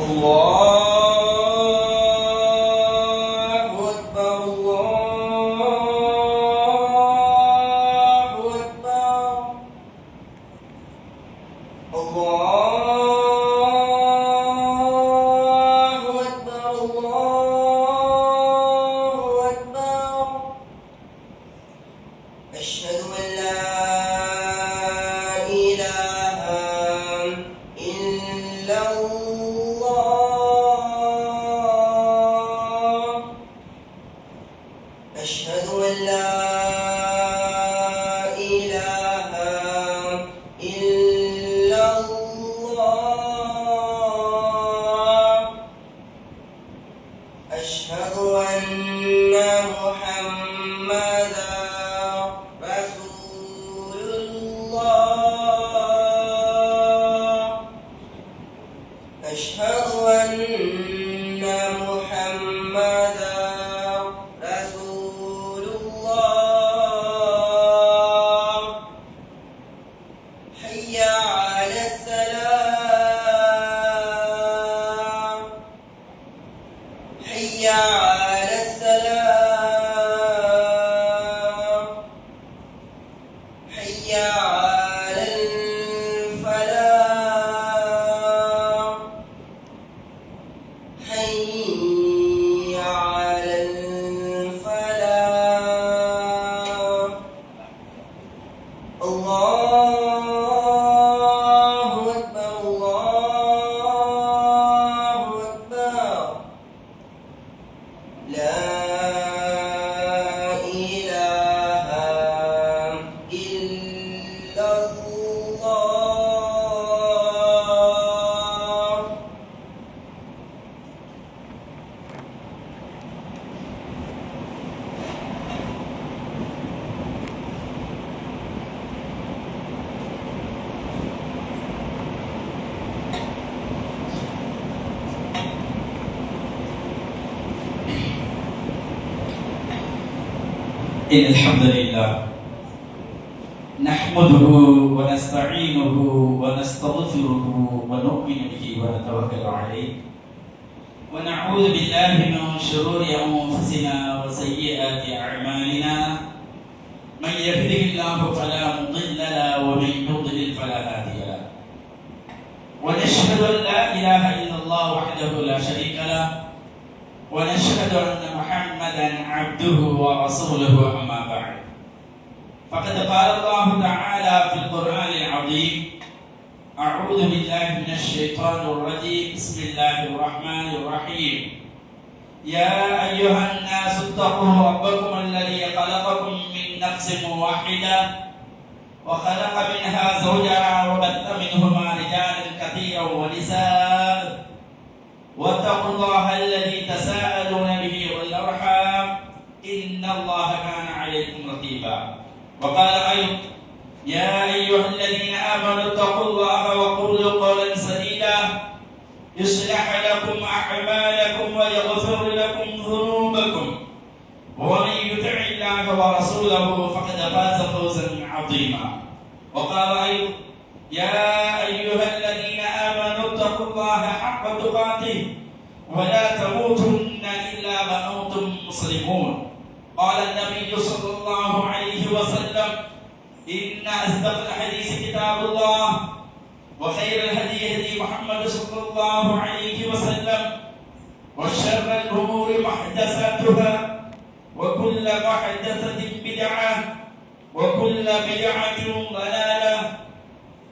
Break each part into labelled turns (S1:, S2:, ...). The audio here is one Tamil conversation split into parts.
S1: Allah.
S2: إن الحمد لله نحمده ونستعينه ونستغفره ونؤمن به ونتوكل عليه. ونعوذ بالله من شرور أنفسنا وسيئات أعمالنا. من يهده الله فلا مضل له ومن يضلل فلا هادي له. ونشهد أن لا إله إلا الله وحده لا شريك له. ونشهد أن محمدا عبده ورسوله أما بعد. فقد قال الله تعالى في القرآن العظيم أعوذ بالله من الشيطان الرجيم. بسم الله الرحمن الرحيم. يا أيها الناس اتقوا ربكم الذي خلقكم من نفس واحدة وخلق منها زوجها وبث منهما رجالا كثيرا ونساء. واتقوا الله الذي تساءلون به والأرحام ان الله كان عليكم رقيبا. وقال أيضا يا ايها الذين امنوا اتقوا الله وقولوا قولا سديدا. يصلح لكم اعمالكم ويغفر لكم ذنوبكم. ومن يطع الله ورسوله فقد فاز فوزا عظيما. وقال أيضا يا ايها الذين امنوا اتقوا الله حق تقاته. ولا تموتن الا وأنتم مسلمون. قال النبي صلى الله عليه وسلم إن أصدق الحديث كتاب الله وخير الهدي هدي محمد صلى الله عليه وسلم وشر الأمور محدثاتها وكل محدثة بدعة وكل بدعة ضلالة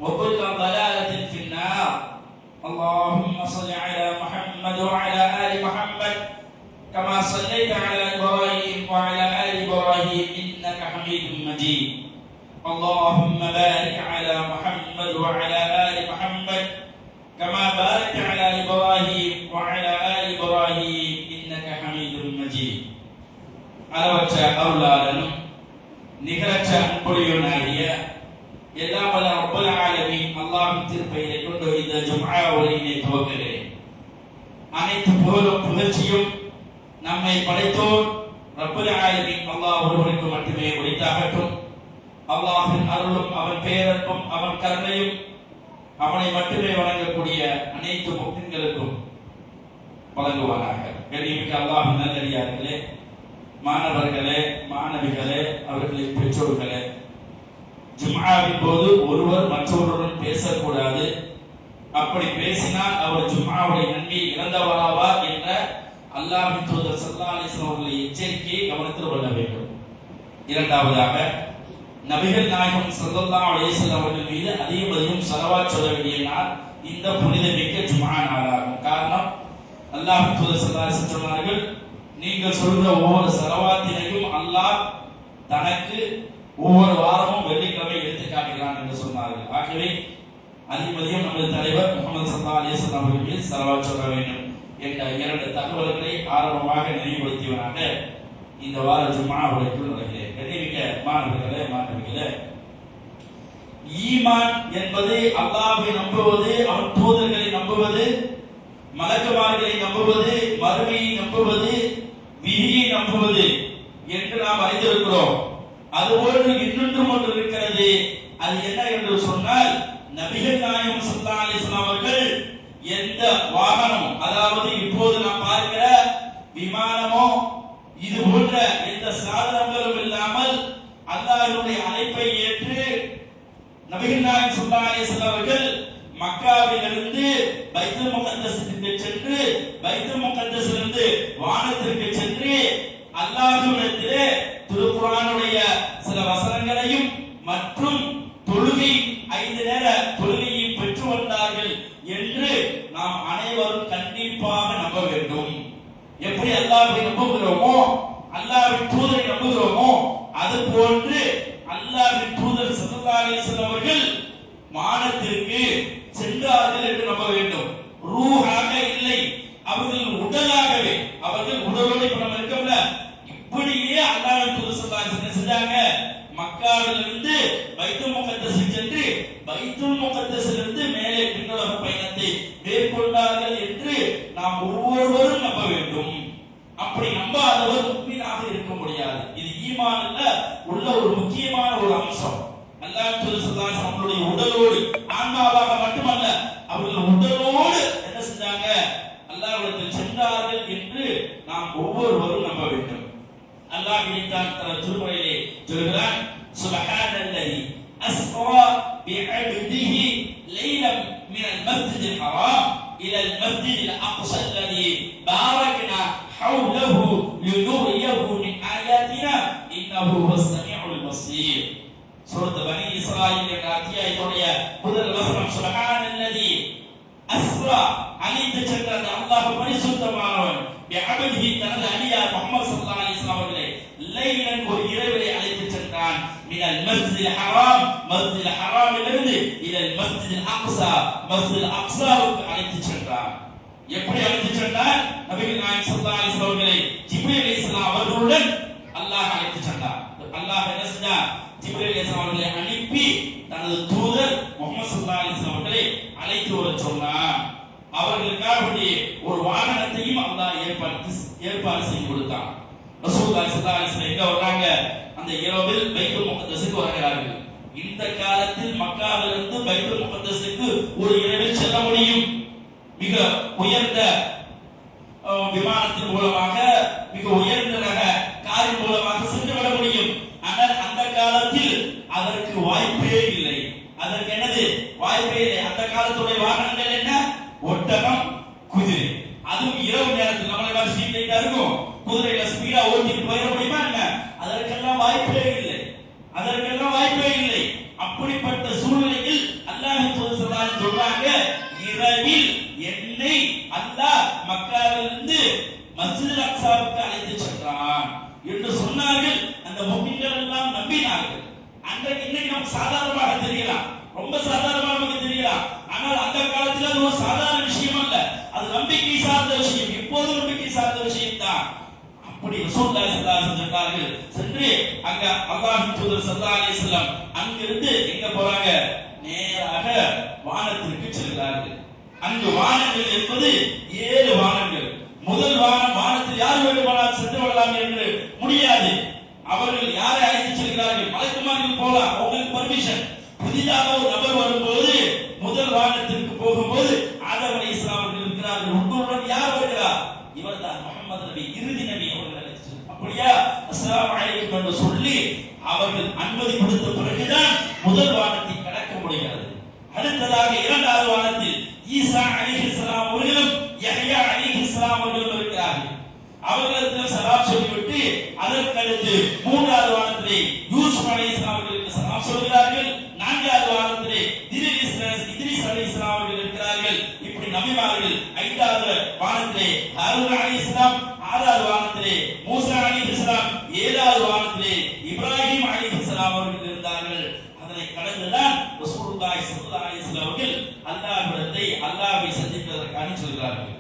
S2: وكل ضلالة في النار. اللهم صل على محمد وعلى آل محمد كما صليت على إبراهيم وعلى آل إبراهيم إنك حميد مجيد اللهم بارك على محمد وعلى آل محمد كما باركت على إبراهيم وعلى آل إبراهيم إنك حميد مجيد அளவற்ற அருளாளனும் நிகரற்ற அன்புடையவனாகிய எல்லாம் வல்ல ரப்பல் ஆலமீன் அல்லாஹ்வின் திருப்பெயரை கொண்டு இந்த ஜும்ஆ உரையினை துவங்குகிறேன் அனைத்து புகழும் புகழ்ச்சியும் நம்மை படைத்தோர் ரப்பல் ஆலமீன் அல்லாஹ் ஒருவருக்கு மட்டுமே உரித்தாகட்டும். அல்லாஹின் அருளும் அவன் பேரன்பும் அவன் கருணையும் அவனை மட்டுமே வழங்கக்கூடிய அனைத்து முக்தின்களுக்கும் வழங்குவானாக. கண்ணியமிக்க அல்லாஹ் நல்லடியார்களே மாணவர்களே மாணவிகளே அவர்களின் பெற்றோர்களே ஜும்ஆவின் போது ஒருவர் மற்றவருடன் பேசக்கூடாது. அப்படி பேசினால் அவர் ஜும்ஆவுடைய நன்மை இழந்தவராவா என்ற அல்லாஹ் தூதர் சல்லா அலைஹி அவர்களை எச்சரிக்கையை கவனத்தில் கொள்ள வேண்டும். இரண்டாவதாக நபிகள் நாயகம் சல்லா அலைஹி அவர்கள் மீது அதிகம் அதிகம் சொல்ல வேண்டிய நாள் இந்த புனிதமிக்க ஜும்ஆ நாளாகும். காரணம் அல்லாஹ் தூதர் சல்லா அலைஹி சொன்னார்கள் நீங்கள் சொல்கிற ஒவ்வொரு ஸலவாத்தினையும் அல்லாஹ் தனக்கு ஒவ்வொரு வாரமும் வெள்ளிக்கிழமை எடுத்து காட்டுகிறான் என்று சொன்னார்கள். ஆகவே அதிபதியும் நமது தலைவர் முகமது சல்லா அலிஸ்லாம் அவர்கள் மீது செலவாக சொல்ல வேண்டும். என்ற இரண்டு தகவல்களை ஆரம்பமாக நினைவுபடுத்தியவனாக இந்த வார ஜும்மா உரைக்குள் வருகிறேன் கண்ணிமிக்க மாணவர்களே மாணவிகளே ஈமான் என்பது அல்லாஹை நம்புவது அவன் தூதர்களை நம்புவது மலக்குமார்களை நம்புவது மறுமையை நம்புவது விதியை நம்புவது என்று நாம் அறிந்திருக்கிறோம். அதுபோன்று இன்னொன்றும் ஒன்று இருக்கிறது. அது என்ன என்று சொன்னால் நபிகள் நாயகம் ஸல்லல்லாஹு அலிஸ்லாம் அவர்கள் எந்த வாகனமும் அதாவது இப்போது நாம் பார்க்கிற விமானமோ இது போன்ற எந்த சாதனங்களும் இல்லாமல் அல்லாஹ்வுடைய அழைப்பை ஏற்று நபிகள் நாயகம் ஸல்லல்லாஹு அலைஹி அவர்கள் மக்காவிலிருந்து பைத்துல் முகத்தஸிற்கு சென்று பைத்துல் முகத்தஸிலிருந்து வானத்திற்கு சென்று அல்லாஹ்விடத்திலே திருக்குர்ஆனுடைய சில வசனங்களையும் மற்றும் தொழுகை ஐந்து நேர தொழுகை நாம் அனைவரும் கண்டிப்பாக நம்ப வேண்டும். எப்படி அல்லாவை நம்புகிறோமோ அல்லாவின் தூதரை நம்புகிறோமோ அது போன்று அல்லாவின் தூதர் ஸல்லல்லாஹு அவர்கள் மானத்திற்கு சென்றார்கள் என்று நம்ப வேண்டும். ரூஹாக இல்லை அவர்கள் உடலாகவே அவர்கள் உடலோடு இப்ப நம்ம இருக்கோம்ல இப்படியே அல்லாஹ் தூதர் ஸல்லல்லாஹு செஞ்சாங்க. மக்காவிலிருந்து பைத்துல் முகத்தஸ் சென்று பைத்துல் முகத்தஸிலிருந்து மேலே பின்னோக பயணத்தை மேற்கொண்டார்கள் என்று நாம் ஒவ்வொருவரும் நம்ப வேண்டும். அப்படி நம்பாதவர் முக்மீனாக இருக்க முடியாது. இது ஈமான்ல உள்ள ஒரு முக்கியமான ஒரு அம்சம். அல்லாஹ் தூதர் ஸல்லல்லாஹு அவர்களுடைய உடலோடு ஆன்மாவாக மட்டுமல்ல அவர்கள் உடலோடு என்ன செஞ்சாங்க? அல்லாஹ்விடத்தில் சென்றார்கள் என்று நாம் ஒவ்வொருவரும் நம்ப வேண்டும். அல்லாஹ் இனித்தான் தனது திருமுறையிலே சொல்கிறான் சுபஹானல்லதி அஸ்மா المسجد الأقصى الذي باركنا حوله لنريه من آياتنا إنه هو السميع البصير سورة بني إسرائيل என்ற அத்தியாயத்துடைய முதல் வசனம் சுபஹானல்லதி அஸ்ரா அழைத்து சென்ற அந்த அல்லாஹ் பரிசுத்தமானவன் பிஅபதிஹி தனது அடியார் முஹம்மது ஸல்லல்லாஹு அலைஹி வஸல்லம் அவர்களை லைலன் ஒரு இரவிலே அழைத்து சென்றான் மினல் மஸ்ஜிதில் ஹராம் மஸ்ஜிதில் ஹராமிலிருந்து இலல் மஸ்ஜிதில் அக்ஸா மஸ்ஜிதில் அக்ஸாவுக்கு அழைத்து சென்றான் எப்படி அழைத்து சென்றார் நபிகள் நாயகம் ஸல்லல்லாஹு அலைஹி வஸல்லம் அவர்களை ஜிப்ரீல் அலைஹிஸ்ஸலாம் அவர்களுடன் அல்லாஹ் அழைத்து சென்றார் அல்லாஹ் என்ன செஞ்சார் ஜிப்ரீல் அலைஹிஸ்ஸலாம் அவர்களை அனுப்பி தனது தூதர் முகமது ஸல்லல்லாஹு அலைஹி அவர்களை அழைத்து வர சொன்னார் அவர்களுக்காக வேண்டிய ஒரு வாகனத்தையும் அல்லாஹ் ஏற்பாடு ஏற்பாடு செய்து கொடுத்தான். ரசூலுல்லாஹி ஸல்லல்லாஹு அலைஹி வஸல்லம் எங்க வர்றாங்க? அந்த இரவில் பைபிள் முகத்தசுக்கு வருகிறார்கள் இந்த காலத்தில் மக்காவிலிருந்து பைபிள் முகத்தசுக்கு ஒரு இரவில் செல்ல முடியும். மிக உயர்ந்த விமானத்தின் மூலமாக மிக உயர்ந்த ரக காரின் மூலமாக சென்று விட முடியும் ஆனால் அந்த காலத்தில் அதற்கு வாய்ப்பே இல்லை அதற்கு என்னது வாய்ப்பே இல்லை அந்த காலத்துடைய வாகனங்கள் என்ன ஒட்டகம் குதிரை அதுவும் இரவு நேரத்தில் நம்மளை மாதிரி ஸ்ட்ரீட் லைட்டா இருக்கும் குதிரையில ஸ்பீடா ஓட்டிட்டு போயிட முடியுமா என்ன அதற்கெல்லாம் வாய்ப்பே இல்லை அதற்கெல்லாம் வாய்ப்பே இல்லை அப்படிப்பட்ட சூழ்நிலையில் அல்லாஹ் தூதர் ஸல்லல்லாஹு அலைஹி வஸல்லம் சொல்றாங்க இரவில் என்னை அல்லாஹ் மக்காவிலிருந்து மஸ்ஜித் அக்ஸாவுக்கு அழைத்து சென்றான் என்று சொன்னார்கள் அந்த முஃமின்கள் எல்லாம் நம்பினார்கள் அன்றைக்கு இன்னைக்கு நமக்கு சாதாரணமாக தெரியலாம் ரொம்ப சாதாரணமாக நமக்கு தெரியலாம் ஆனால் அந்த காலத்துல அது ஒரு சாதாரண விஷயம் அல்ல அது நம்பிக்கை சார்ந்த விஷயம் எப்போதும் நம்பிக்கை சார்ந்த விஷயம் தான் அப்படி ரசூலுல்லாஹி ஸல்லல்லாஹு அலைஹி வஸல்லம் சொன்னார்கள் சென்று அங்க அல்லாஹ்வின் தூதர் ஸல்லல்லாஹு அலைஹி வஸல்லம் அங்கிருந்து எங்க போறாங்க நேராக வானத்திற்கு செல்கிறார்கள் அங்கு வானங்கள் என்பது ஏழு வானங்கள் முதல் வானம் வானத்தில் யார் வேண்டுமானால் சென்று விடலாம் என்று முடியாது. அவர்கள் யாரை அழைத்து செல்கிறார்கள்? மலைக்குமார்கள் போலாம் அவங்களுக்கு பர்மிஷன் புதிதாக ஒரு நபர் வரும்போது முதல் வானத்திற்கு போகும்போது ஆதம் அலைஹிஸ்ஸலாம் அவர்கள் இருக்கிறார்கள் உங்களுடன் யார் வருகிறார் அனுமதி கொடுத்த பிறகுதான் முதல் வானத்தை கடக்க முடிகிறது அடுத்ததாக இரண்டாவது வானத்தில் ஈசா அலிஹிஸ்லாம் அவர்களும் யஹ்யா அலிஹிஸ்லாம் அவர்களும் இருக்கிறார்கள் அவர்களுக்கு சலாம் சொல்லிவிட்டு அதற்கடுத்து மூன்றாவது வானத்திலே யூசுப் அலைஹிஸ்ஸலாம் அவர்களுக்கு சலாம் சொல்கிறார்கள் நான்காவது வானத்திலே இத்ரிஸ் இத்ரிஸ் அலைஹிஸ்ஸலாம் அவர்கள் இருக்கிறார்கள் இப்படி நபிமார்கள் ஐந்தாவது வானத்திலே ஹாரூன் அலைஹிஸ்ஸலாம் ஆறாவது வானத்திலே மூசா அலைஹிஸ்ஸலாம் ஏழாவது வானத்திலே இப்ராஹிம் கொண்டிருந்தார்கள். அதனை கடந்துதான் ரசூலுல்லாஹி ஸல்லல்லாஹு அலைஹி வஸல்லம் அவர்கள் அல்லாஹ்விடத்தை அல்லாஹ்வை சந்திப்பதற்காக சொல்கிறார்கள்.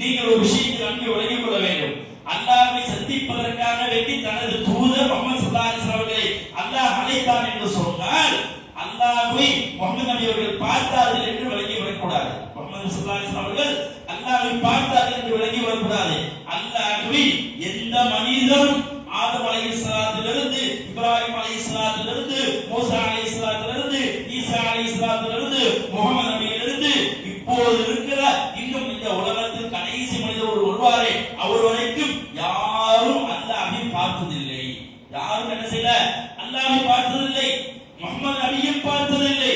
S2: நீங்கள் ஒரு விஷயத்தை நன்கு விளங்கிக் கொள்ள வேண்டும். அல்லாஹ்வை சந்திப்பதற்காக வேண்டி தனது தூதர் முகமது ஸல்லல்லாஹு அலைஹி வஸல்லம் அவர்களை அல்லாஹ் அழைத்தான் என்று சொன்னால் அல்லாஹ்வை முகமது நபி அவர்கள் பார்த்தார்கள் என்று விளங்கி வரக்கூடாது. முகமது ஸல்லல்லாஹு அலைஹி வஸல்லம் அவர்கள் அல்லாஹ்வை பார்த்தார்கள் என்று விளங்கி வரக்கூடாது. அல்லாஹ்வை எந்த மனிதனும் ஆதம் அலைஹிஸ்ஸலாத்திலிருந்து இப்ராஹிம் அலைஹிஸ்ஸலாத்திலிருந்து மூசா அலைஹிஸ்ஸலாத்திலிருந்து ஈசா அலைஹிஸ்ஸலாத்திலிருந்து முகமது நபியிலிருந்து இப்போது இருக்கிற இன்னும் இந்த உலகத்தில் கடைசி மனிதர் ஒரு வருவாரே அவர் வரைக்கும் யாரும் அல்லாஹை பார்த்ததில்லை யாரும் என்ன செய்யல அல்லாஹை பார்த்ததில்லை முகமது நபியும் பார்த்ததில்லை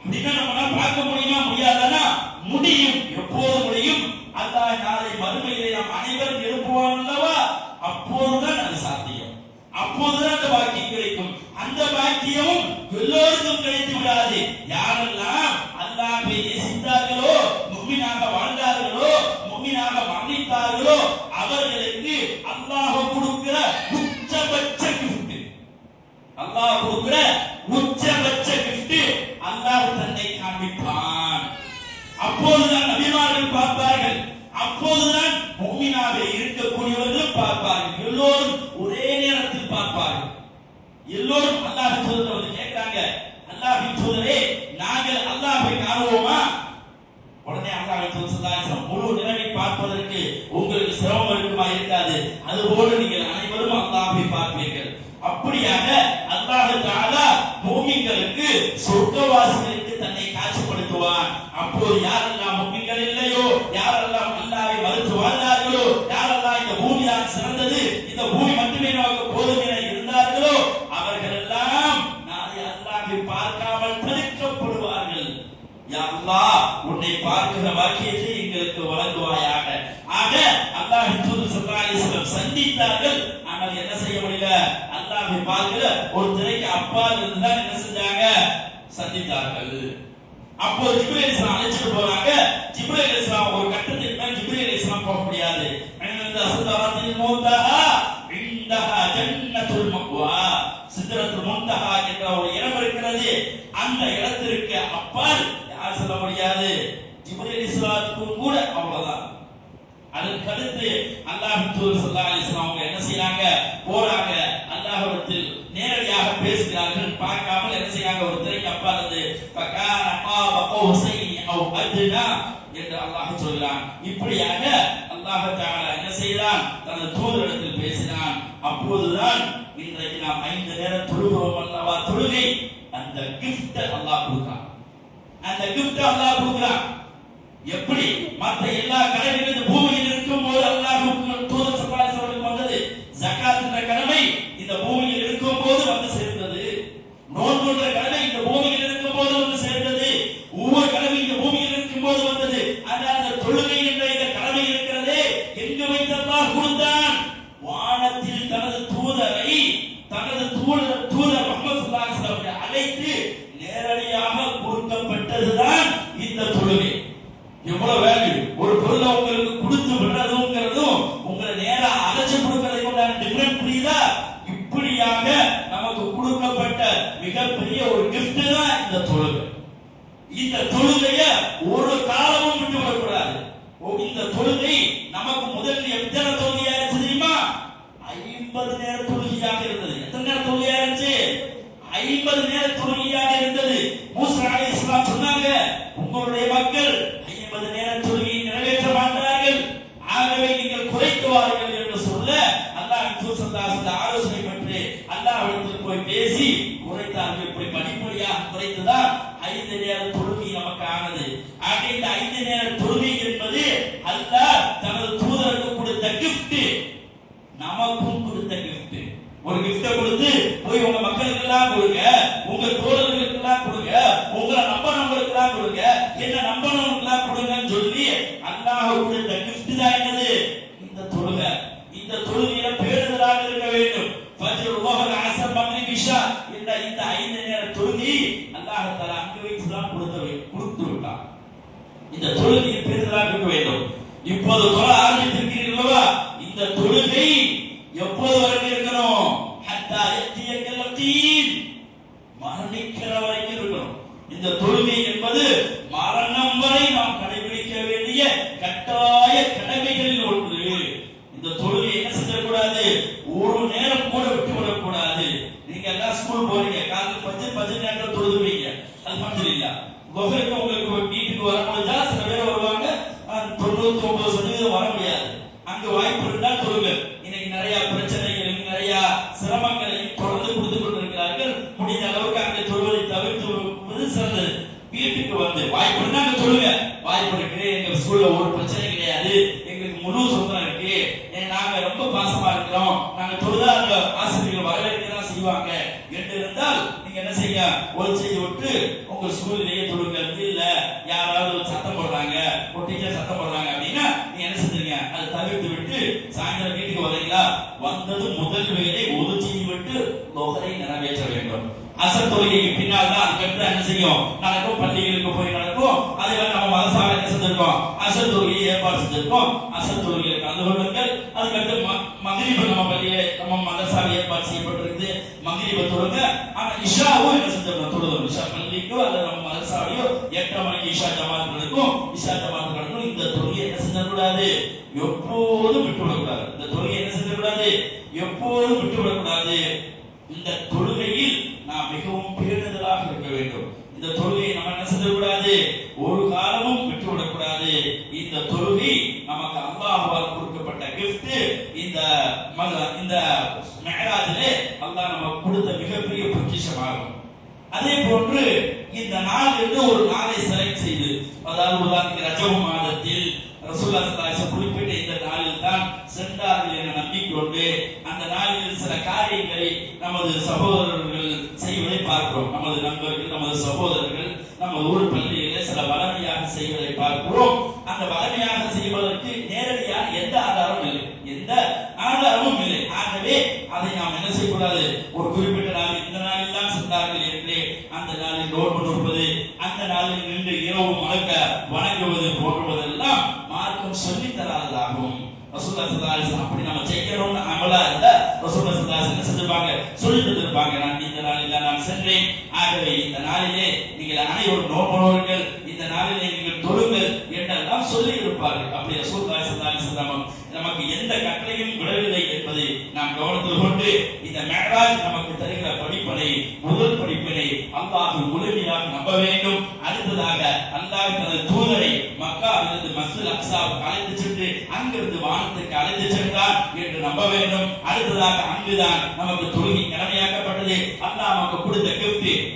S2: அப்படின்னா நம்மளால பார்க்க முடியுமா முடியாதானா முடியும் எப்போது முடியும் அல்லாஹ் நாளை மறுமையிலே நாம் அனைவரும் எழுப்புவான் அல்லவா அப்போதுதான் அது சாத்தியம். அப்போதுதான் அந்த பாக்கியம் கிடைக்கும். அந்த பாக்கியமும் எல்லோருக்கும் கிடைத்து விடாது. யாரெல்லாம் அல்லாஹ்வை நேசித்தார்களோ முக்மினாக வாழ்ந்தார்களோ முக்மினாக மன்னித்தார்களோ அவர்களுக்கு அல்லாஹ் கொடுக்கிற உச்சபட்ச கிஃப்ட் அல்லாஹ் கொடுக்கிற உச்சபட்ச கிஃப்ட் அல்லாஹ் தன்னை காண்பிப்பான் அப்போதுதான் நபிமார்கள் பார்ப்பார்கள் அப்போதுதான் முக்மினாக இருக்கக்கூடியவர்களும் பார்ப்பார்கள் எல்லோரும் ஒரே நேரத்தில் பார்ப்பார்கள் எல்லோரும் அல்லாஹ் தூதர் வந்து கேட்கிறாங்க. அல்லாஹ் தூதரே நாங்கள் அல்லாஹ்வை காணுவோமா உடனே அல்லாஹ் தூதர் முழு நிலைமை பார்ப்பதற்கு உங்களுக்கு சிரமம் இருக்குமா? இருக்காது. அதுபோல நீங்கள் அனைவரும் அல்லாஹ்வை பார்ப்பீர்கள். அப்படியாக அல்லாஹ் தாலா மூமின்களுக்கு சொர்க்கவாசிகளுக்கு தன்னை காட்சிப்படுத்துவான். அப்போது யாரெல்லாம் மூமிகள் இல்லையோ யாரெல்லாம் அல்லாஹ்வை மறுத்து வாழ்ந்தார்களோ யாரெல்லாம் இந்த பூமிதான் சிறந்தது இந்த பூமி மட்டுமே நமக்கு போதும் என இருந்தார்களோ அவர்கள் எல்லாம் நாளை அல்லாஹ்வை பார்க்காமல் தடுக்கப்படுவார்கள் யா அல்லாஹ் உன்னை பார்க்கிற வாக்கியத்தை எங்களுக்கு வழங்குவாயாக ஆக அல்லாஹ் தூதர் ஸல்லல்லாஹு அலைஹி வஸல்லம் சந்தித்தார்கள் ஆனால் என்ன செய்ய முடியல? அல்லாஹ்வை பார்க்கிற ஒரு திரைக்கு அப்பால் இருந்து என்ன செஞ்சாங்க? சந்தித்தார்கள். அப்போ ஜிப்ரீல் அலைஹிஸ்ஸலாம் அழைச்சிட்டு போறாங்க ஜிப்ரீல் அலைஹிஸ்ஸலாம் ஒரு கட்டத்துக்கு மேல் ஜிப்ரீல் அலைஹிஸ்ஸலாம் போக முடியாது. இந்த சித்தரத்தில் மூந்தஹா இந்தஹா ஜன்னத்துல் மக்வா. சித்தரத்துல் முந்தஹா என்ற ஒரு இடம் இருக்கிறது. அந்த இடத்திற்கு அப்பால் யார் செல்ல முடியாது. ஜிப்ரீல் அலைஹிஸ்ஸலாத்துக்கும் கூட அவ்வளவுதான். அதற்கடுத்து அல்லாஹ் தூதர் அவங்க என்ன செய்யறாங்க போறாங்க. அல்லாஹ்விடத்தில் நேரடியாக பேசுகிறார்கள். பார்க்காமல் என்ன செய்யறாங்க ஒரு திரைக்கு அப்பா இருந்து ஃபகான அவ் என்று அல்லாஹ் சொல்கிறான் இப்படியாக அல்லாஹ் தஆலா என்ன செய்தான் தனது தூதரிடத்தில் பேசினான் அப்போதுதான் இன்றைக்கு நாம் ஐந்து நேரம் தொழுகிறோம் அல்லவா தொழுகை அந்த கிஃப்ட் அல்லாஹ் கொடுக்கிறான் அந்த கிஃப்ட் அல்லாஹ் கொடுக்கிறான் எப்படி மற்ற எல்லா கடமைகளும் இந்த பூமியில் இருக்கும் போது அல்லாஹ்வுக்கு தூதர் ஸல்லல்லாஹு அலைஹி வஸல்லம் வந்தது ஜகாத் என்ற கடமை இந்த பூமியில் இருக்கும் போது வந்து சேர்ந்தது நோன்பு என்ற கடமை இந்த பூமியில் இருக்கும் போது வந்து சேர்ந்தது ஒவ்வொரு கடமை இந்த பூமியில் இருக்கும் போது வந்தது ஆனால் அந்த தொழுகை என்ற இந்த கடமை இருக்கிறதே எங்கு வைத்து அல்லாஹ் கொடுத்தான் வானத்தில் தனது தூதரை தனது தூதர் தூதர் முகமது ஸல்லல்லாஹு அலைஹி வஸல்லம் அவர்களை அழைத்து நேரடியாக கொடுக்கப்பட்டதுதான் இந்த தொழுகை எவ்வளவு வேல்யூ ஒரு பொருளை உங்களுக்கு கொடுத்து விடுறதுங்கிறதும் உங்களை நேரா அழைச்சு கொடுக்கறதை கொண்டான டிஃபரெண்ட் புரியுதா இப்படியாக நமக்கு கொடுக்கப்பட்ட மிகப்பெரிய ஒரு கிஃப்ட் தான் இந்த தொழுகை இந்த தொழுகைய ஒரு காலமும் விட்டு விடக்கூடாது ஓ, இந்த தொழுகை நமக்கு முதல்ல எத்தனை தொழுகையா இருந்துச்சு தெரியுமா ஐம்பது நேர தொழுகையாக இருந்தது எத்தனை நேர தொழுகையா இருந்துச்சு ஐம்பது நேர தொழுகையாக இருந்தது மூசா அலைஹிஸ்ஸலாம் சொன்னாங்க உங்களுடைய மக்கள் ஐம்பது நேர தொழுகையை நிறைவேற்ற மாட்டார்கள் ஆகவே நீங்கள் குறைத்துவார்கள் என்று சொல்ல அல்லாஹ் தூசந்தாஸ் ஆலோசனை பெற்று அல்லாஹ்விடத்தில் போய் பேசி குறைத்தார்கள் இப்படி படிப்படியாக குறைத்துதான் ஐந்து நேர தொழுகை நமக்கு ஆனது ஆக இந்த ஐந்து நேர தொழுகை என்பது அல்லாஹ் தனது தூதருக்கு கொடுத்த கிஃப்ட் நமக்கும் கொடுத்த கிஃப்ட் ஒரு கிஃப்ட கொடுத்து போய் உங்க மக்களுக்கு எல்லாம் கொடுங்க உங்க தோழர்களுக்கு எல்லாம் கொடுங்க உங்களை நம்பனவங்களுக்கு எல்லாம் கொடுங்க என்ன நம்பனவங்களுக்கு எல்லாம் கொடுங்கன்னு சொல்லி அல்லாஹ் கொடுத்த கிஃப்ட் தான் என்னது இந்த தொழுகை இந்த தொழுகையில பேணுதலாக இருக்க வேண்டும் ஃபஜ்ர் லுஹர் அஸ்ர் மக்ரிப் இஷா இந்த இந்த ஐந்து நேர தொழுகை அல்லாஹ் தஆலா அங்கு வைத்து தான் கொடுத்து கொடுத்து விட்டான் இந்த தொழுகையில் பேணுதலாக இருக்க வேண்டும் இப்போது தொழ ஆரம்பித்திருக்கிறீர்களா இந்த தொழுகை எப்போது வரைக்கும் இருக்கணும் ஹத்தா யத்தியக்கல் யகீன் மரணிக்கிற வரைக்கும் இருக்கணும் இந்த தொழுகை என்பது மரணம் வரை நாம் கடைபிடிக்க வேண்டிய கட்டாய கடமைகளில் ஒன்று இந்த தொழுகை என்ன செய்யக்கூடாது ஒரு நேரம் கூட விட்டு விடக்கூடாது நீங்க எல்லாம் ஸ்கூல் போறீங்க காலையில் பத்து பத்து நேரம் தொழுதுவீங்க அல்ஹம்துலில்லாஹ் லொஹருக்கு உங்களுக்கு வீட்டுக்கு வர முடிஞ்சா சில பேர் வருவாங்க அஹ், தொண்ணூத்தி ஒன்பது சதவீதம் வர முடியாது அங்க வாய்ப்பு இருந்தால் தொழுங்க இன்னைக்கு நிறைய பிரச்சனைகளையும் நிறைய சிரமங்களையும் தொடர்ந்து கொடுத்து கொண்டிருக்கிறார்கள் முடிந்த அளவுக்கு அங்கே தொழுவதை தவிர்த்து விடுவது சிறந்தது வீட்டுக்கு வந்து வாய்ப்பு இருந்தா அங்க சொல்லுங்க வாய்ப்பு இருக்கு எங்க ஸ்கூல்ல ஒரு பிரச்சனை கிடையாது எங்களுக்கு முழு சுதந்திரம் இருக்கு ஏ, நாங்க ரொம்ப பாசமா இருக்கிறோம் நாங்க தொழுதா அந்த ஆசிரியர்கள் வரவேற்கதான் செய்வாங்க என்று இருந்தால் நீங்க என்ன செய்யுங்க ஒரு செய்தி விட்டு உங்க ஸ்கூல்லேயே தொழுங்க இல்ல யாராவது சத்தம் போடுறாங்க ஒரு டீச்சர் சத்தம் போடுறாங்க அப்படின்னா நீங்க என்ன செஞ்சுருங்க அதை தவிர்த்து விட்டு சாயந்தரம் வீட்டுக்கு வரீங்களா வந்தது முதல் வேலை ஒரு செய்தி விட்டு லோகரை நிறைவேற்ற வேண்டும் அசர் தொழுகைக்கு பின்னால் தான் அதுக்கடுத்து என்ன செய்யும் நடக்கும் பள்ளிகளுக்கு போய் நடக்கும் அதே மாதிரி நம்ம மதசாவை என்ன செஞ்சிருக்கோம் அசர் தொழுகையை ஏற்பாடு செஞ்சிருக்கோம் அசர் தொழுகையை கலந்து கொள்ளுங்கள் அதுக்கடுத்து ம- மகரிபு நம்ம பள்ளியில நம்ம மதசாவை ஏற்பாடு செய்யப்பட்டிருக்குது மகரிபு தொழுங்க ஆனா இஷாவும் என்ன செஞ்சிருக்கோம் தொழுதும் இஷா. பள்ளிக்கோ அல்லது நம்ம மதசாவையோ எட்டரை மணிக்கு இஷா ஜமாத் நடக்கும் இஷா ஜமாத் நடக்கும் இந்த தொழுகை என்ன செஞ்சக்கூடாது எப்போதும் விட்டுவிடக்கூடாது. இந்த தொழுகை என்ன செஞ்சக்கூடாது எப்போதும் விட்டுவிடக்கூடாது விடக்கூடாது இந்த தொழுகையில் நாம் மிகவும் பேணுதலாக இருக்க வேண்டும் இந்த தொழுகையை நம்ம என்ன செய்யக்கூடாது ஒரு காலமும் விட்டுவிடக்கூடாது இந்த தொழுகை நமக்கு அல்லாஹ்வால் கொடுக்கப்பட்ட கிஃப்ட் இந்த மக- இந்த மெஹராஜிலே அல்லாஹ் நமக்கு கொடுத்த மிகப்பெரிய பொக்கிஷமாகும் அதே போன்று இந்த நாள் என்று ஒரு நாளை செலக்ட் செய்து அதாவது உதாரணத்துக்கு ரஜவ மாதத்தில் ரசூல்லா குறிப்பிட்ட இந்த நாளில் தான் சென்றார்கள் என நம்பிக்கொண்டு அந்த நாளில் சில காரியங்களை நமது சகோதரர்கள் செய்வதை பார்க்கிறோம். நமது நண்பர்கள் நமது சகோதரர்கள் நமது ஊர் பள்ளிகளில் சில வளமையாக செய்வதை பார்க்கிறோம். அந்த வளமையாக செய்வதற்கு நேரடியாக எந்த ஆதாரமும் இல்லை. எந்த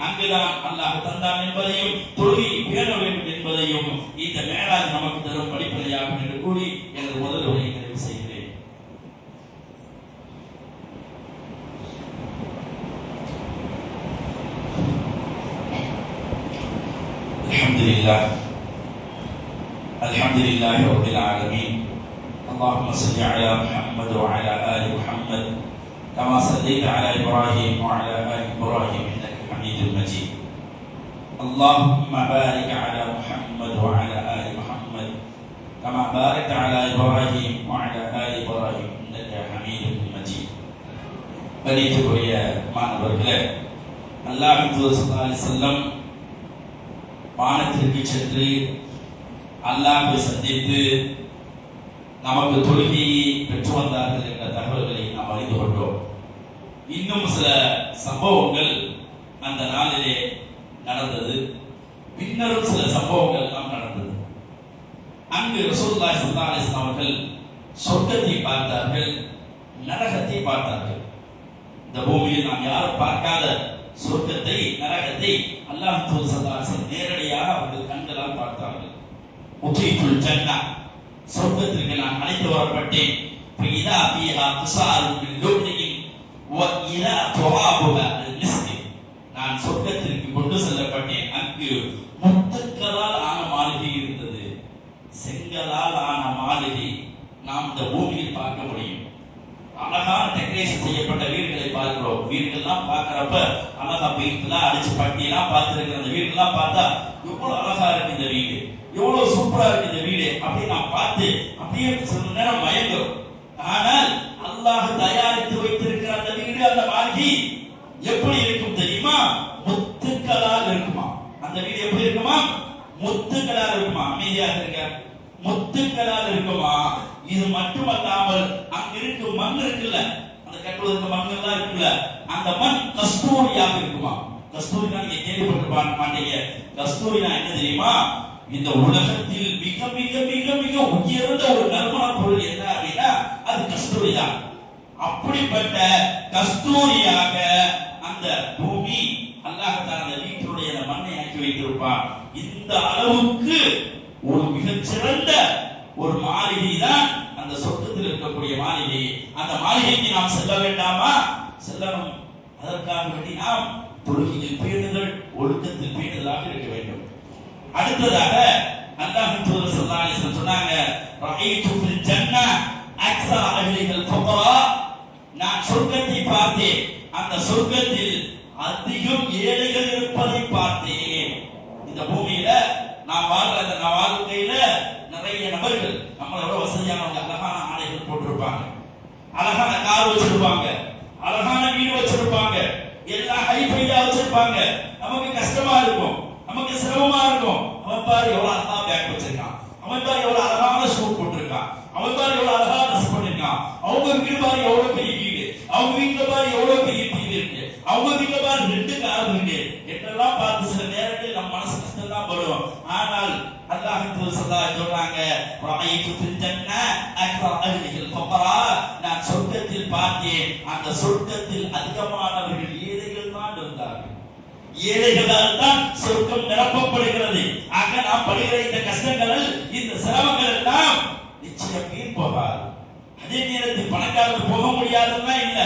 S2: அங்குதான் அல்லாஹ் தந்தான் என்பதையும் தொழுகை பேண வேண்டும் என்பதையும் இந்த மேலாஜ் நமக்கு தரும் படிப்பனையாகும் என்று கூறி எனது முதல் உரையை நிறைவு செய்கிறேன் الحمد لله الحمد لله رب العالمين اللهم صل على محمد وعلى ال محمد كما صليت على ابراهيم وعلى اللهم بارك على محمد وعلى ال محمد كما باركت على ابراهيم وعلى ال ابراهيم انك حميد مجيد கணித்துக்குரிய மாணவர்களே அல்லாஹ் ஸல்லல்லாஹு அலைஹி வஸல்லம் வானத்திற்கு சென்று அல்லாஹ்வை சந்தித்து நமக்கு தொழுகையை பெற்று வந்தார்கள் என்ற தகவல்களை நாம் அறிந்து கொண்டோம் இன்னும் சில சம்பவங்கள் அந்த நாளிலே நடந்தது பின்னரும் சில சம்பவங்கள் எல்லாம் நடந்தது அங்கு ரசூலுல்லாஹி ஸல்லல்லாஹு அலைஹி வஸல்லம் அவர்கள் சொர்க்கத்தை பார்த்தார்கள் நரகத்தை பார்த்தார்கள் இந்த பூமியில் நாம் யாரும் பார்க்காத சொர்க்கத்தை நரகத்தை அல்லாஹ் தூதர் ஸல்லல்லாஹு அலைஹி வஸல்லம் நேரடியாக அவர்கள் கண்களால் பார்த்தார்கள் உத்தீத்துல் ஜன்னா சொர்க்கத்திற்கு நான் அழைத்து வரப்பட்டேன் فإذا فيها قصار من لؤلؤ وإلى ترابها المسك நான் சொர்க்கத்திற்கு கொண்டு செல்லப்பட்டேன். அங்கு முத்துக்களால் ஆன மாளிகை இருந்தது. செங்கலால் ஆன மாளிகை நாம் இந்த பூமியில் பார்க்க முடியும். அழகான டெக்கரேஷன் செய்யப்பட்ட வீடுகளை பார்க்கிறோம். வீடுகள்லாம் பார்க்கறப்ப அழகா பெயிண்ட்லாம் அடிச்சு பட்டியெல்லாம் பார்த்துருக்கிற அந்த வீடுகள்லாம் பார்த்தா எவ்வளவு அழகா இருக்கு இந்த வீடு. எவ்வளவு சூப்பரா இருக்கு இந்த வீடு. அப்படி நான் பார்த்து அப்படியே சில நேரம் மயங்கும் ஆனால் அல்லாஹ் தயாரித்து வைத்திருக்கிற அந்த வீடு அந்த மாளிகை எப்படி இருக்கும்? தெரியுமா? முத்துக்களால் இருக்குமா? அந்த வீடு எப்படி இருக்குமா? முத்துக்களால் இருக்குமா? அமைதியாக இருக்க முத்துக்களால் இருக்குமா? இது மட்டுமல்லாமல் அங்க இருக்கு மண் இருக்குல்ல? அந்த கட்டுவதற்கு மண் எல்லாம் இருக்குல்ல? அந்த மண் கஸ்தூரியாக இருக்குமா? கஸ்தூரினா நீங்க கேள்விப்பட்டிருப்பாங்க மாட்டீங்க. கஸ்தூரினா என்ன தெரியுமா? இந்த உலகத்தில் மிக மிக மிக மிக உயர்ந்த ஒரு நறுமண பொருள் என்ன அப்படின்னா அது கஸ்தூரி தான் அப்படிப்பட்ட கஸ்தூரியாக அந்த பூமி அல்லாஹ் அந்த வீட்டினுடைய அந்த மண்ணை ஆக்கி வைத்திருப்பான் இந்த அளவுக்கு ஒரு மிகச்சிறந்த ஒரு மாளிகை தான் அந்த சொர்க்கத்தில் இருக்கக்கூடிய மாளிகை. அந்த மாளிகைக்கு நாம் செல்ல வேண்டாமா? செல்லணும். அதற்காக வேண்டி நாம் தொழுகையில் பேணுதல் ஒழுக்கத்தில் பேணுதலாக இருக்க வேண்டும். அடுத்ததாக அல்லாஹ் தூதர் ஸல்லல்லாஹு அலைஹி வஸல்லம் சொன்னாங்க ரஅய்து ஃபில் ஜன்னah அக்ஸர அஹ்லில் ஃபுகரா. நான் சொர்க்கத்தை பார்த்தேன். அந்த சொர்க்கத்தில் அதிகம் ஏழைகள் இருப்பதை பார்த்தேன். இந்த பூமியில நான் வாழ்ற இந்த வாழ்க்கையில நிறைய நபர்கள் நம்மளோட வசதியானவங்க அழகான ஆடைகள் போட்டிருப்பாங்க. அழகான கார் வச்சிருப்பாங்க. அழகான வீடு வச்சிருப்பாங்க. எல்லாம் ஹைஃபையா வச்சிருப்பாங்க. நமக்கு கஷ்டமா இருக்கும். நமக்கு சிரமமா இருக்கும். அவன் பாரு எவ்வளவு அழகா பேக் வச்சிருக்கான். அவன் பாரு எவ்வளவு அழகான ஷூ போட்டிருக்கான். அவன் பாரு எவ்வளவு அழகா ட்ரெஸ் பண்ணிருக்கான். அவங்க வீடு பாரு எவ்வளவு பெரிய வீடு. அவங்க வீட்டுல பாரு எவ்வளவு பெரிய டிவி இருக்கு. அவங்க வீட்டுல பாரு ரெண்டு கார் இருக்கு. என்றெல்லாம் பார்த்து சில நேரங்களில் நம்ம மனசு கஷ்டம் தான் படும் ஆனால் அல்லாஹ் தூதர் சொல்றாங்க ரஅய்து ஃபில் ஜன்னah நான் சொர்க்கத்தில் பார்த்தேன். அந்த சொர்க்கத்தில் அதிகமானவர்கள் ஏழைகள் தான் இருந்தார்கள். ஏழைகளால் தான் சொர்க்கம் நிரப்பப்படுகிறது. ஆக நாம் படுகிற இந்த கஷ்டங்கள் இந்த சிரமங்கள் எல்லாம் நிச்சயம் வீண் போகாது. அதே நேரத்தில் பணக்காரர்கள் போக முடியாதுன்னா இல்ல.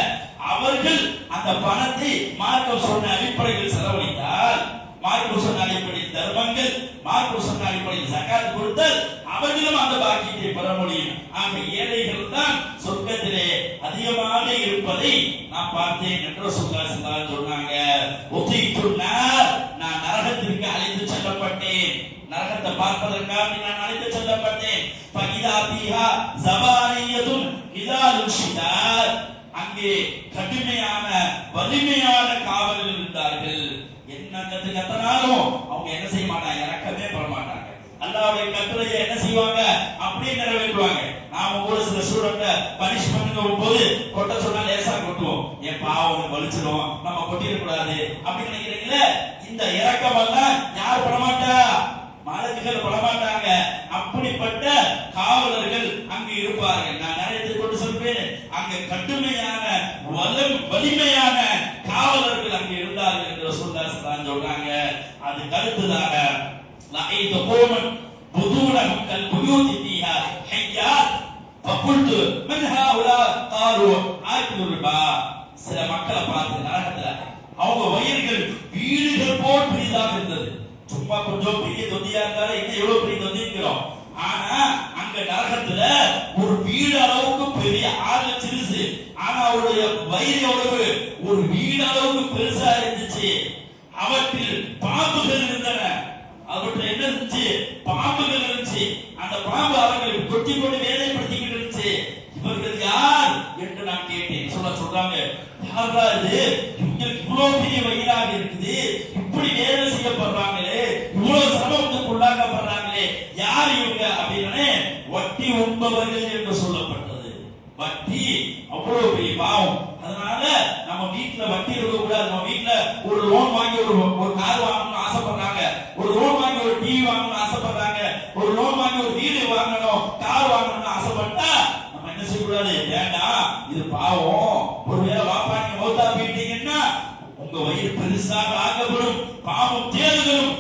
S2: அவர்கள் அந்த பணத்தை மார்க்கம் சொன்ன அடிப்படையில் செலவழித்தால் மார்க்கம் சொன்ன அடிப்படையில் தர்மங்கள் மார்க்கம் சொன்ன அடிப்படையில் சக்காத் கொடுத்தால் அவர்களும் அந்த பாக்கியத்தை பெற முடியும். ஆக ஏழைகள் தான் சொர்க்கத்திலே அதிகமாக இருப்பதை நான் பார்த்தேன் என்று சொல்ல சொன்னாங்க. நான் நரகத்திற்கு அழைத்து செல்லப்பட்டேன். நரகத்தை பார்ப்பதற்காக நான் அழைத்து சொல்லப்பட்டேன். பகிதா பீஹா ஜபானியதுன் இதாலுன் அங்கே கடுமையான வலிமையான காவலில் இருந்தார்கள். என்ன கத்து அவங்க என்ன செய்ய மாட்டாங்க? இறக்கவே பட மாட்டாங்க. அல்லாவுடைய கட்டுரையை என்ன செய்வாங்க? அப்படியே நிறைவேற்றுவாங்க. நாம கூட சில ஸ்டூடெண்ட பனிஷ் பண்ணுங்க போது கொட்ட சொன்னா லேசா கொட்டுவோம். என் பாவம் வலிச்சிடும். நம்ம கொட்டிடக்கூடாது. அப்படின்னு நினைக்கிறீங்களே? இந்த இறக்கம் எல்லாம் யார் பட மாட்டா மலக்குகள் பட மாட்டாங்க அப்படிப்பட்ட காவலர்கள் அங்கு இருப்பார்கள் நான் நிறைய கொண்டு சொல்வேன் அங்க கடுமையான வலம் வலிமையான காவலர்கள் அங்கு இருந்தார்கள் என்று ரசூலுல்லாஹி சொல்றாங்க அது கருத்துதாக لقيت قوما بدونهم كالبيوت فيها حيات فقلت من هؤلاء قالوا آكل الربا சில மக்களை பார்த்து நரகத்துல அவங்க வயிறுகள் வீடுகள் போல் பெரிதாக இருந்தது சும்மா கொஞ்சம் பெரிய தொந்தியா இருந்தாலும் என்ன எவ்வளவு பெரிய தொந்தி இருக்கிறோம்? ஆனா அங்க நரகத்துல ஒரு வீடு அளவுக்கு பெரிய ஆளு சிறுசு ஆனா அவருடைய வயிறு எவ்வளவு? ஒரு வீடு அளவுக்கு பெருசா இருந்துச்சு. அவற்றில் பாம்புகள் இருந்தன. அவற்றில் என்ன இருந்துச்சு? பாம்புகள் இருந்துச்சு. அந்த பாம்பு அவர்களை கொட்டி கொண்டு வேதனைப்படுத்திக்கிட்டு இருந்துச்சு. இவர்கள் யார் என்று நான் கேட்டேன். சொல்ல சொல்றாங்க யாரா இது? இவங்களுக்கு இவ்வளவு பெரிய வயிறாக இருக்குது. இப்படி வேலை செய்யப்படுறாங்க இவ்வளவு சிரமத்துக்கு உள்ளாக்கப்படுறாங்களே யார் இவங்க அப்படின்னு உள்ளவர்கள் என்று சொல்லப்பட்டது. வட்டி அவ்வளவு பெரிய பாவம். அதனால நம்ம வீட்டுல வட்டி இருக்க கூடாது நம்ம வீட்டுல ஒரு லோன் வாங்கி ஒரு ஒரு கார் வாங்கணும்னு ஆசைப்படுறாங்க. ஒரு லோன் வாங்கி ஒரு டிவி வாங்கணும்னு ஆசைப்படுறாங்க. ஒரு லோன் வாங்கி ஒரு வீடு வாங்கணும் கார் வாங்கணும்னு ஆசைப்பட்டா நம்ம என்ன செய்யக்கூடாது? வேண்டாம் இது பாவம். ஒருவேளை வாப்பா நீங்க மௌத்தா போயிட்டீங்கன்னா உங்க வயிறு பெருசாக ஆக்கப்படும் பாவம் தேர்தலும்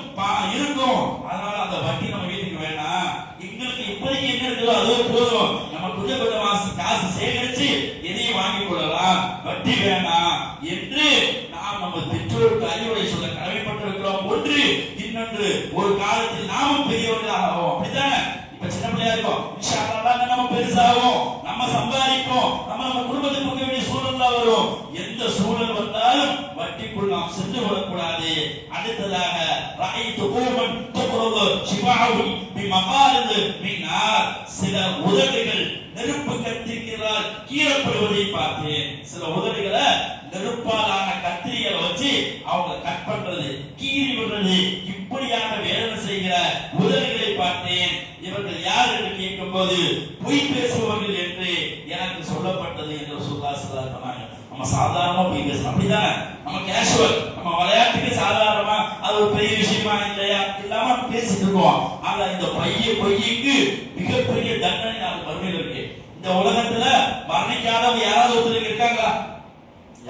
S2: போதும். நம்ம கொஞ்சம் கொஞ்சமா காசு சேகரிச்சு எதையும் வாங்கி கொள்ளலாம். வட்டி வேண்டாம் என்று நாம் நம்ம பெற்றோருக்கு அறிவுரை சொல்ல கடமைப்பட்டிருக்கிறோம். ஒன்று இன்னொன்று ஒரு காலத்தில் நாமும் பெரியவர்கள் ஆகும் அப்படித்தானே? இப்ப சின்ன பிள்ளையா இருக்கும். இன்ஷால்லாம் நம்ம பெருசாகும். நம்ம சம்பாதிப்போம். நம்ம நம்ம குடும்பத்துக்கு போக வேண்டிய சூழல் வரும். எந்த சூழல் வந்தாலும் வட்டிக்குள் நாம் சென்று விடக்கூடாது அடுத்ததாக ராயித்து கோமன் துப்புரவு சிவாவும் மகாலிருந்து பேசுபவர்கள் என்று எனக்கு சொல்லப்பட்டது என்று சொல்லா சொன்னாங்க. நம்ம சாதாரணமா போய் பேசணும் அப்படிதானே நம்ம கேஷுவல் நம்ம விளையாட்டுக்கு சாதாரணமா அது ஒரு பெரிய விஷயமா இல்லையா? இல்லாம பேசிட்டு இருக்கோம். ஆனா இந்த பைய பொய்யுக்கு மிகப்பெரிய தண்டனை நாள் மறுமையில் இருக்கு. இந்த உலகத்துல மரணிக்காதவங்க யாராவது ஒருத்தருக்கு இருக்காங்களா?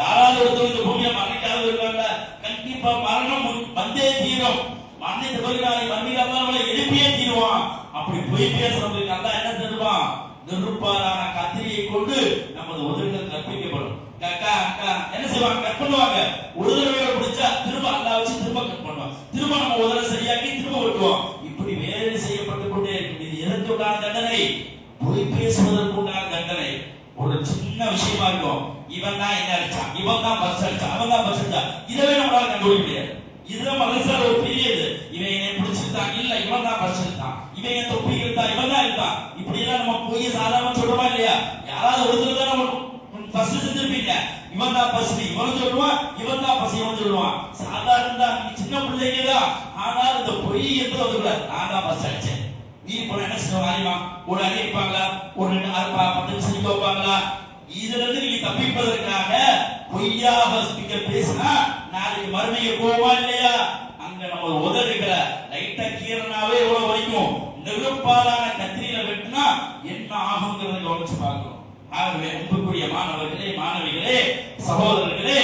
S2: யாராவது ஒருத்தர் இந்த பூமியை மரணிக்காதவங்க இருக்காங்க கண்டிப்பா மரணம் வந்தே தீரும். மரணித்த பிறகு நாளை மரணிக்காதவங்களை எழுப்பியே தீருவான். அப்படி பொய் பேசுறவங்களுக்கு நல்லா என்ன தருவான்? நெருப்பாலான கத்திரியை கொண்டு நமது உதவிகள் கற்பிக்கப்படும். அக்கா அக்கா என்ன செய்வாங்க? கட் பண்ணுவாங்க. ஒரு தடவை பிடிச்சா திரும்ப அல்லா வச்சு திரும்ப கட் பண்ணுவாங்க. திரும்ப நம்ம உதவி சரியாக்கி திரும்ப வெட்டுவோம். இப்படி வேலை செய்யப்பட்டு கொண்டே இருக்கும். இது எதற்கு உண்டான தண்டனை? பொய் பேசுவதற்கு உண்டான தண்டனை. ஒரு சின்ன விஷயமா இருக்கும். இவன் தான் என்ன அடிச்சான்? இவன் தான் பஸ் அடிச்சான். அவன் தான் பஸ் அடிச்சான். இதவே நம்மளால கண்டுபிடிக்க முடியாது. இதுதான் மனசால ஒரு பெரிய இது. இவன் என்னை பிடிச்சிருந்தான். இல்ல இவன் தான் பஸ் எடுத்தான் இவன் என் தொப்பி இருந்தான் இவன் தான் இருந்தான் இப்படி எல்லாம் நம்ம போய் சாதாரண சொல்றோமா இல்லையா யாராவது ஒருத்தர் தான் நம்ம ஃபர்ஸ்ட் செஞ்சிருப்பீங்க இவன் தான் பசி இவன் சொல்லுவான் இவன் தான் பசி இவன் சொல்லுவான் சாதாரண தான் நீங்க சின்ன பிள்ளைங்க தான் ஆனால் இந்த பொய் என்று வந்துக்கூடாது நான் தான் பஸ் அடிச்சேன் நீ போன என்ன செய்வாங்க அறியுமா ஒரு அடி அடிப்பாங்களா ஒரு ரெண்டு ஆறு பா- பத்து நிமிஷம் நிக்க வைப்பாங்களா இதுல இருந்து நீங்க தப்பிப்பதற்காக பொய்யாக ஸ்பீக்கர் பேசினா நாளைக்கு மறுமைக்கு போவா இல்லையா அங்க நம்ம உதடுகளை லைட்டா கீரனாவே எவ்வளவு வரைக்கும் நெருப்பாலான கத்திரியில வெட்டினா என்ன ஆகுங்கிறத கவனிச்சு பார்க்கணும் ஆகவே அன்புக்குரிய மாணவர்களே மாணவிகளே சகோதரர்களே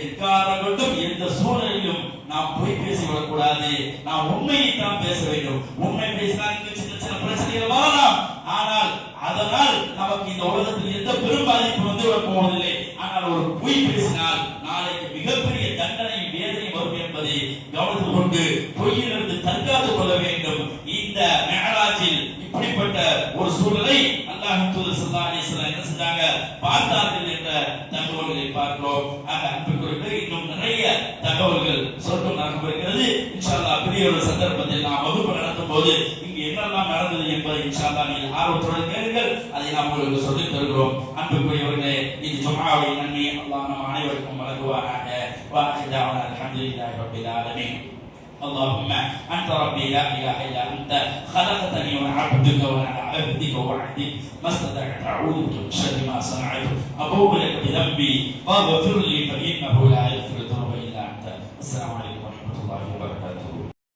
S2: எக்காரணம் கொண்டும் எந்த சூழலிலும் நாம் பொய் பேசிவிடக் கூடாது நாம் உண்மையை தான் பேச வேண்டும் உண்மை பேசினால் இங்கு சின்ன சின்ன பிரச்சனைகள் வரலாம் ஆனால் அதனால் நமக்கு இந்த உலகத்தில் எந்த பெரும் பாதிப்பு வந்து விட போவதில்லை ஆனால் ஒரு பொய் பேசினால் நாளைக்கு மிகப்பெரிய தண்டனை வேதனை வரும் என்பதை கவனித்துக் கொண்டு பொய்யிலிருந்து தற்காத்துக் கொள்ள வேண்டும். இந்த மேலாஜில் இப்படிப்பட்ட ஒரு சூழலை أنت ربي لا إله إلا أنت. خلقتني وأنا عبدك وأنا عبدك وعبدك ما استطعت. أعوذ بك من شر ما صنعت. أبوء لك بذنبي. فاغفر لي فإنه لا